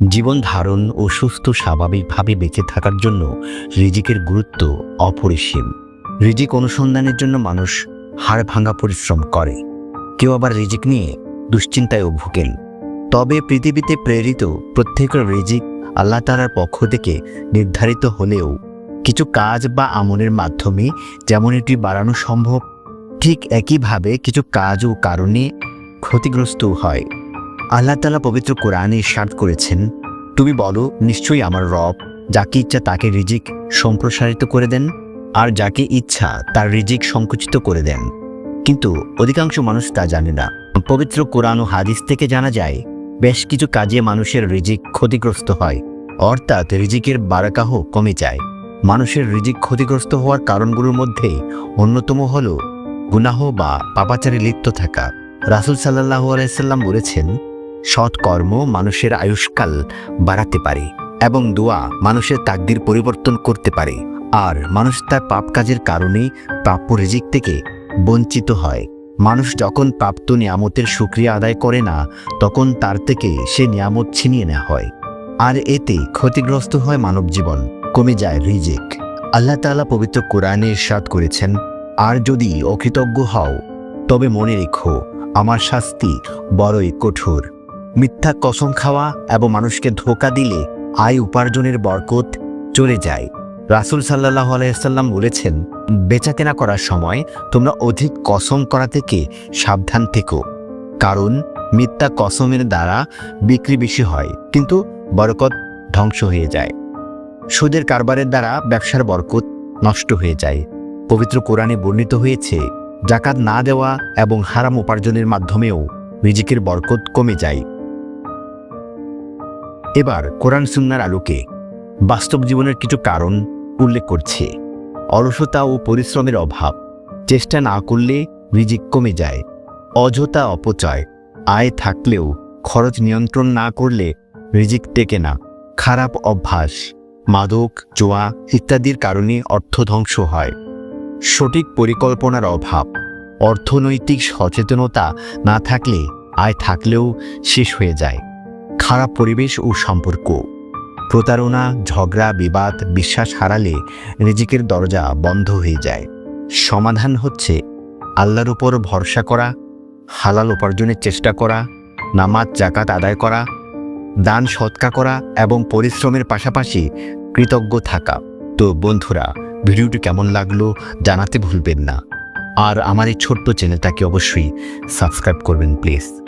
জীবন ধারণ ও সুস্থ স্বাভাবিকভাবে বেঁচে থাকার জন্য রিজিকের গুরুত্ব অপরিসীম। রিজিক অনুসন্ধানের জন্য মানুষ হাড় ভাঙা পরিশ্রম করে। কেউ আবার রিজিক নিয়ে দুশ্চিন্তায়ও ভুগেন। তবে পৃথিবীতে প্রেরিত প্রত্যেকের রিজিক আল্লাহ তালার পক্ষ থেকে নির্ধারিত হলেও কিছু কাজ বা আমলের মাধ্যমে যেমন এটি বাড়ানো সম্ভব, ঠিক একইভাবে কিছু কাজ ও কারণে ক্ষতিগ্রস্ত হয়। আল্লাহ তালা পবিত্র কোরআনে সার্ট করেছেন, তুমি বলো, নিশ্চয়ই আমার রব, যাকে ইচ্ছা তাকে রিজিক সম্প্রসারিত করে দেন, আর যাকে ইচ্ছা তার রিজিক সংকুচিত করে দেন। কিন্তু অধিকাংশ মানুষ তা জানে না। পবিত্র কোরআন ও হাদিস থেকে জানা যায়, বেশ কিছু কাজে মানুষের রিজিক ক্ষতিগ্রস্ত হয়, অর্থাৎ রিজিকের বারাকাহ কমে যায়। মানুষের রিজিক ক্ষতিগ্রস্ত হওয়ার কারণগুলোর মধ্যে অন্যতম হল গুনাহ বা পাপাচারে লিপ্ত থাকা। রাসুল সাল্লাহ আলাইসাল্লাম বলেছেন সৎ কর্ম মানুষের আয়ুষ্কাল বাড়াতে পারে এবং দোয়া মানুষের তাকদির পরিবর্তন করতে পারে। আর মানুষ তার পাপ কাজের কারণে প্রাপ্য রিজিক থেকে বঞ্চিত হয়। মানুষ যখন প্রাপ্ত নিয়ামতের সুক্রিয়া আদায় করে না, তখন তার থেকে সে নিয়ামত ছিনিয়ে নেওয়া হয়। আর এতে ক্ষতিগ্রস্ত হয় মানব জীবন, কমে যায় রিজিক। আল্লাহ তাআলা পবিত্র কোরআনে ইরশাদ করেছেন, আর যদি অকৃতজ্ঞ হও, তবে মনে রেখো, আমার শাস্তি বড়ই কঠোর। মিথ্যা কসম খাওয়া এবং মানুষকে ধোকা দিলে আয় উপার্জনের বরকত চলে যায়। রাসুল সাল্লাহ আলাইসাল্লাম বলেছেন, বেচাকেনা করার সময় তোমরা অধিক কসম করা থেকে সাবধান থেকো। কারণ মিথ্যা কসমের দ্বারা বিক্রি বেশি হয়, কিন্তু বরকত ধ্বংস হয়ে যায়। সুদের কারবারের দ্বারা ব্যবসার বরকত নষ্ট হয়ে যায়। পবিত্র কোরআনে বর্ণিত হয়েছে, জাকাত না দেওয়া এবং হারাম উপার্জনের মাধ্যমেও রিজিকের বরকত কমে যায়। এবার কোরআন সুন্নার আলোকে বাস্তব জীবনের কিছু কারণ উল্লেখ করছে। অলসতা ও পরিশ্রমের অভাব, চেষ্টা না করলে রিজিক কমে যায়, অযথা অপচয়, আয় থাকলেও খরচ নিয়ন্ত্রণ না করলে রিজিক টেকে না, খারাপ অভ্যাস, মাদক, জোয়া ইত্যাদির কারণে অর্থ ধ্বংস হয়। সঠিক পরিকল্পনার অভাব, অর্থনৈতিক সচেতনতা না থাকলে, আয় থাকলেও শেষ হয়ে যায়। খারাপ পরিবেশ ও সম্পর্ক। প্রতারণা, ঝগড়া, বিবাদ, বিশ্বাস হারালে রিজিকের দরজা বন্ধ হয়ে যায়। সমাধান হচ্ছে আল্লাহর উপর ভরসা করা, হালাল উপার্জনের চেষ্টা করা, নামাজ জাকাত আদায় করা, দান সৎকা করা এবং পরিশ্রমের পাশাপাশি কৃতজ্ঞ থাকা। তো বন্ধুরা, ভিডিওটি কেমন লাগল জানাতে ভুলবেন না। আর আমার এই ছোট্ট চ্যানেলটাকে অবশ্যই সাবস্ক্রাইব করবেন, প্লিজ।